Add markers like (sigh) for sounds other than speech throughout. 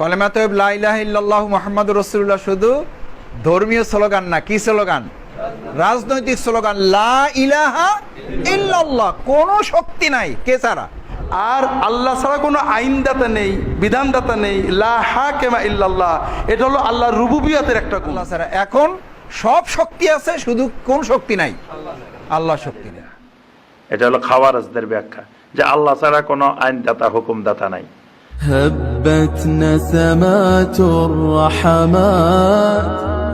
কলেমা তৈব লাইলাহ ইল্লাল্লাহু মোহাম্মদ রসুল্লাহ শুধু ধর্মীয় স্লোগান না কি স্লোগান? রাজনৈতিক স্লোগান লা ইলাহা ইল্লাল্লাহ কোনো শক্তি নাই কে ছাড়া? আর আল্লাহ ছাড়া কোনো আইনদাতা নেই বিধানদাতা নেই লা হাকেমা ইল্লাল্লাহ এটা হলো আল্লাহর রুবুবিয়াতের একটা গুণ। আল্লাহ ছাড়া। এখন সব শক্তি আছে শুধু কোন শক্তি নাই? আল্লাহ শক্তি নেই। এটা হলো খাওয়ারাজদের ব্যাখ্যা যে আল্লাহ ছাড়া কোনো আইনদাতা হুকুমদাতা নাই। هبت نسمات الرحمات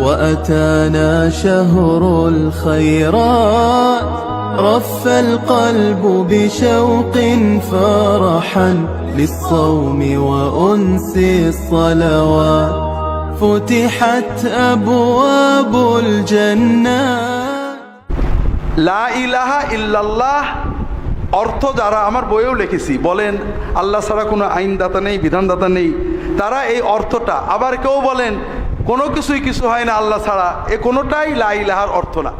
وأتانا شهر الخيرات رف القلب بشوق فرحا للصوم وأنس الصلوات فتحت أبواب الجنة. لا إله إلا الله অর্থ যারা আমার বইয়েও লিখেছি, বলেন, আল্লাহ ছাড়া কোনো আইনদাতা নেই, বিধানদাতা নেই, তারা এই অর্থটা, আবার কেউ বলেন, কোনো কিছুই কিছু হয় না আল্লাহ ছাড়া, এ কোনোটাই লা ইলাহার অর্থ না।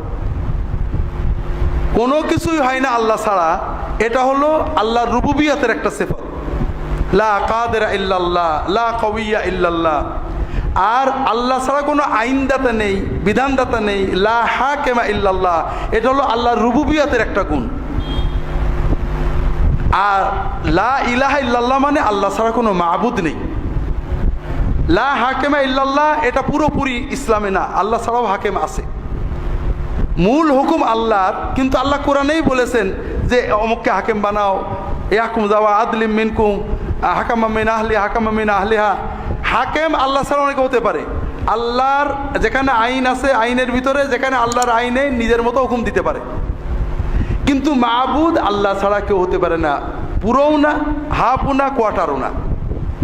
কোনো কিছুই হয় না আল্লাহ ছাড়া, এটা হলো আল্লাহর রুবুবিয়াতের একটা সেফত। লা কাদেরা ইল্লাল্লাহ, লা কবিয়া ইল্লাল্লাহ। আর আল্লাহ ছাড়া কোনো আইনদাতা নেই, বিধানদাতা নেই, লা হাকেমা ইল্লাল্লাহ। এটা হলো আল্লাহর রুবুবিয়াতের একটা গুণ। আর লা ইলাহা ইল্লাল্লাহ মানে আল্লাহ ছাড়া কোনো মাবুদ নেই। লা হাকেমা ইল্লাল্লাহ এটা পুরোপুরি ইসলামে না, আল্লাহ ছাড়াও হাকেম আছে। মূল হুকুম আল্লাহর, কিন্তু আল্লাহ কোরআনেই বলেছেন যে, অমুককে হাকেম বানাও। এ হাকুম যাওয়া আদলিম মিনকুম, হাকামা মিন আহলি, হাকামা মিন আহলিহা। হাকেম আল্লাহ ছাড়া অনেকে হতে পারে। আল্লাহর যেখানে আইন আছে, আইনের ভিতরে যেখানে আল্লাহর আইনে নিজের মতো হুকুম দিতে পারে। কিন্তু মাহবুদ আল্লাহ ছাড়া কেউ হতে পারে না। পুরোও না, হাফও না কোয়াটারও না।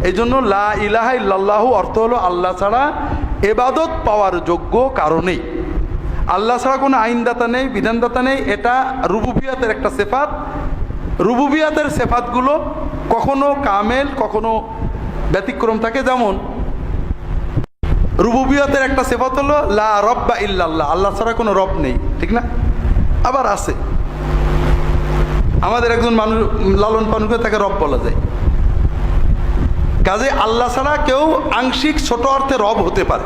এই জন্য লা ইলাহা অর্থ হলো আল্লাহ ছাড়া এবাদত পাওয়ার যোগ্য কারণেই আল্লাহ ছাড়া কোনো আইনদাতা নেই, বিধানদাতা নেই। এটা রুবুবিয়াতের একটা সেফাত। রুবুবিয়াতের সেফাতগুলো কখনো কামেল, কখনো ব্যতিক্রম থাকে। যেমন, রুবুবিয়াতের একটা সেফাত হলো লা রব্বা ইল্লাল্লাহ। আল্লাহ ছাড়া কোনো রব নেই, ঠিক না? আবার আছে। আমাদের একজন মানুষ লালন পালন করে তাকে রব বলা যায়। কাজে আল্লাহ ছাড়া কেউ আংশিক ছোট অর্থে রব হতে পারে।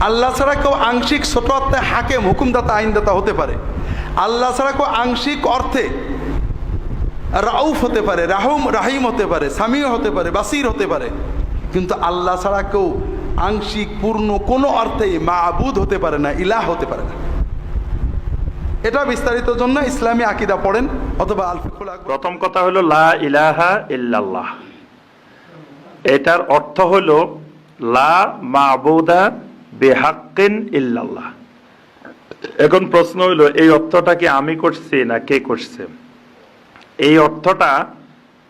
আল্লাহ ছাড়া কেউ আংশিক ছোট অর্থে হাকেম, হুকুমদাতা, আইনদাতা হতে পারে। আল্লাহ ছাড়া কেউ আংশিক অর্থে রাউফ হতে পারে, রাহুম, রাহিম হতে পারে সামিও হতে পারে, বাসির হতে পারে। কিন্তু আল্লাহ ছাড়া কেউ আংশিক, পূর্ণ কোনো অর্থেই মাবুদ হতে পারে না, ইলাহ হতে পারে না। এটা বিস্তারিত জন্য ইসলামী আকিদা পড়েন অথবা প্রথম কথা হলো, লা ইলাহা ইল্লাল্লাহ। এটার অর্থ হলো, লা মাবুদা বেহাক্কিন ইল্লাল্লাহ। এখন প্রশ্ন হইল এই অর্থটা কি আমি করছি না কে করছে? এই অর্থটা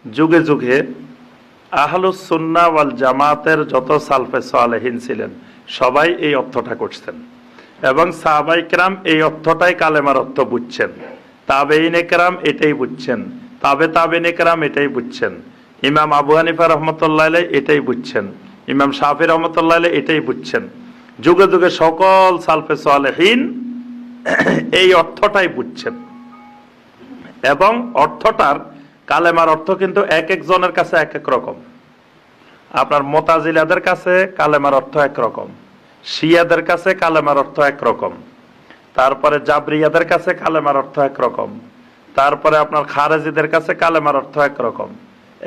যুগে যুগে আহলুস সুন্না ওয়াল জামাতের যত সালফে সালেহীন ছিলেন, সবাই এই অর্থটা করছেন। এবং সাহাবাই কেরাম এই অর্থটাই কালেমার অর্থ বুঝছেন। তাবেইন একরাম এটাই বুঝছেন। তাবে তাবেইন একরাম এটাই বুঝছেন। ইমাম আবু হানিফা রহমতুল্লাহ এটাই বুঝছেন। ইমাম শাহি রহমতুল্লাহ এটাই বুঝছেন। যুগে যুগে সকল সালফে সালেহীন (clears throat) এই অর্থটাই বুঝছেন। এবং অর্থটার কালেমার অর্থ কিন্তু এক একজনের কাছে এক এক রকম। আপনার মোতাজিলাদের কাছে কালেমার অর্থ এক রকম। শিয়াদের কাছে কালেমার অর্থ একরকম। তারপরে জাবরিয়াদের কাছে কালেমার অর্থ একরকম। তারপরে আপনার খারেজিদের কাছে কালেমার অর্থ এক রকম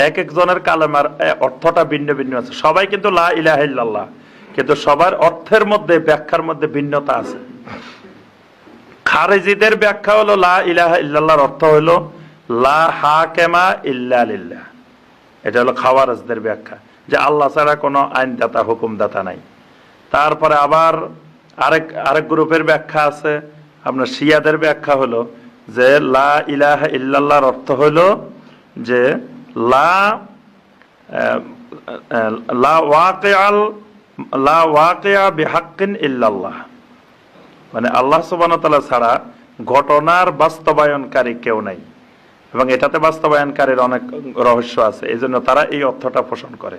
এক একজনের কালেমার অর্থটা ভিন্ন ভিন্ন আছে। সবাই কিন্তু লা ইলাহা ইল্লাল্লাহ, কিন্তু সবার অর্থের মধ্যে, ব্যাখ্যার মধ্যে ভিন্নতা আছে। খারেজিদের ব্যাখ্যা হলো লা ইলাহা ইল্লাল্লাহর অর্থ হলো লা হাকেমা ইল্লা লিল্লাহ। এটা হলো খাওয়ারাজদের ব্যাখ্যা, যে আল্লাহ ছাড়া কোনো আইনদাতা, হুকুমদাতা নাই। তারপরে আবার আরেক আরেক গ্রুপের ব্যাখ্যা আছে। আপনার শিয়াদের ব্যাখ্যা হলো যে, লা ইলাহ ইল্লাল্লাহর অর্থ হলো যে, লা লা ওয়াকিআল, লা ওয়াকিআ বিহাক্কিন ইল্লাল্লাহ। মানে আল্লাহ সুবাহতাল্লাহ ছাড়া ঘটনার বাস্তবায়নকারী কেউ নাই। এবং এটাতে বাস্তবায়নকারীর অনেক রহস্য আছে। এই জন্য তারা এই অর্থটা পোষণ করে।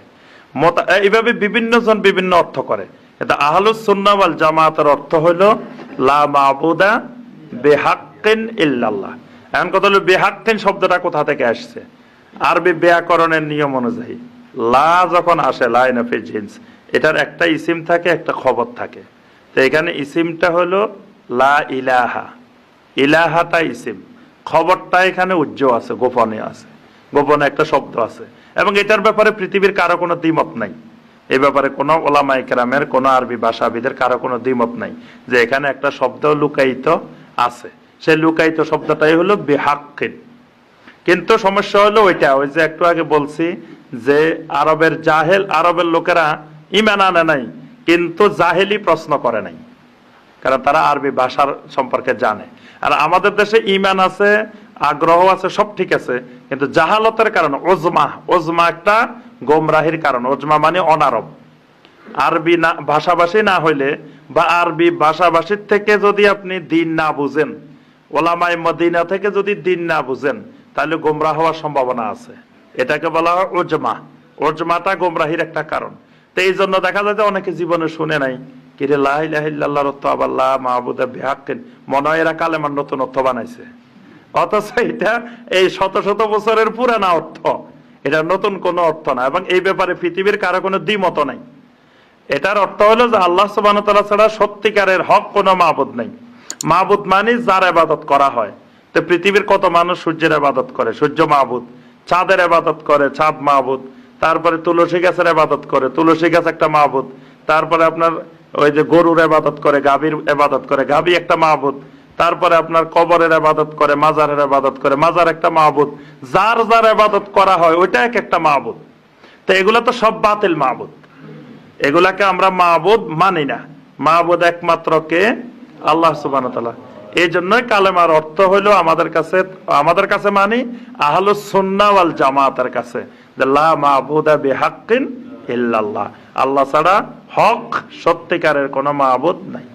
মত- এইভাবে বিভিন্ন জন বিভিন্ন অর্থ করে। এটা আহলুস সুন্নাওয়াল জামাতের অর্থ হইল লা মাবুদা বেহাক্কিন ইল্লাল্লাহ। এখন কথা হলো, বেহাক্কিন শব্দটা কোথা থেকে আসছে? আরবি ব্যাকরণের নিয়ম অনুযায়ী, লা যখন আসে লাইনফে জিন্স, এটার একটা ইসিম থাকে, একটা খবর থাকে। তো এখানে ইসিমটা হলো, লা ইলাহা। ইলাহাটা ইসিম। খবরটা এখানে উজ্জ্ব আছে, গোপনে আছে। গোপনে একটা শব্দ আছে। এবং এটার ব্যাপারে পৃথিবীর কারও কোনো দ্বিমত নাই। এই ব্যাপারে কোনো ওলামাই কেরামের, কোনো আরবি ভাষাবিদের কারও কোনো দ্বিমত নাই। যে এখানে একটা শব্দ লুকায়িত আছে। সেই লুকায়িত শব্দটাই হলো বেহাক্কিন। কিন্তু সমস্যা হলো ওইটা, ওই যে একটু আগে বলছি যে আরবের জাহেল, আরবের লোকেরা ইমান আনে নাই, কিন্তু জাহেলি প্রশ্ন করে নাই। কারণ তারা আরবি ভাষার সম্পর্কে জানে। আর আমাদের দেশে ইমান আছে, আগ্রহ আছে, সব ঠিক আছে, কিন্তু জাহালতের কারণে, ওজমা ওজমা একটা গোমরাহির কারণ, ওজমা মানে অনারব। আরবি না, ভাষাভাষী না হইলে বা আরবি ভাষাভাষীর থেকে যদি আপনি দিন না বুঝেন ওলামাই মদিনা থেকে যদি দিন না বুঝেন, তাহলে গোমরা হওয়ার সম্ভাবনা আছে। এটাকে বলা হয় ওজমা। ওজমাটা গোমরাহির একটা কারণ। তো এই জন্য দেখা যায় যে অনেকে জীবনে শুনে নাই কিরে লাহিল্লাহ রত্ত আবার লা মাহবুদা বিহাক্কিন? মনে হয় এরা কালেমার নতুন অর্থ বানাইছে। অথচ এটা এই শত শত বছরের পুরানা অর্থ। এটা নতুন কোনো অর্থ না, এবং এই ব্যাপারে পৃথিবীর কারও কোনো দ্বিমত নাই। এটার অর্থ হলো যে আল্লাহ সুবাহ ছাড়া সত্যিকারের হক কোনো মাহবুদ নেই। মাহবুদ মানে যার আবাদত করা হয়। তো পৃথিবীর কত মানুষ সূর্যের আবাদত করে? সূর্য মাহবুদ চাঁদের আবাদত করে, চাঁদ মাহবুদ তারপরে তুলসী গাছের আবাদত করে, তুলসী গাছ একটা মাহবুদ তারপরে আপনার ওই যে গরুর আবাদত করে, গাভীর আবাদত করে, গাভী একটা মাহবুদ তারপরে আপনার কবরের আবাদত করে, মাজারের আবাদত করে। মাজার একটা মাহবুদ। যার যার আবাদত করা হয়, ওইটা এক একটা মাহবুদ। তো এগুলো তো সব বাতিল মাহবুদ। এগুলাকে আমরা মাহবুদ মানি না। মাহবুদ একমাত্র কে? আল্লাহ সুবান এই জন্যই কালেমার অর্থ হইল আমাদের কাছে আমাদের কাছে মানি আহলু সুন্না ওয়াল জামাতের কাছে। আল্লাহ ছাড়া হক সত্যিকারের কোনো মাহবুদ নাই।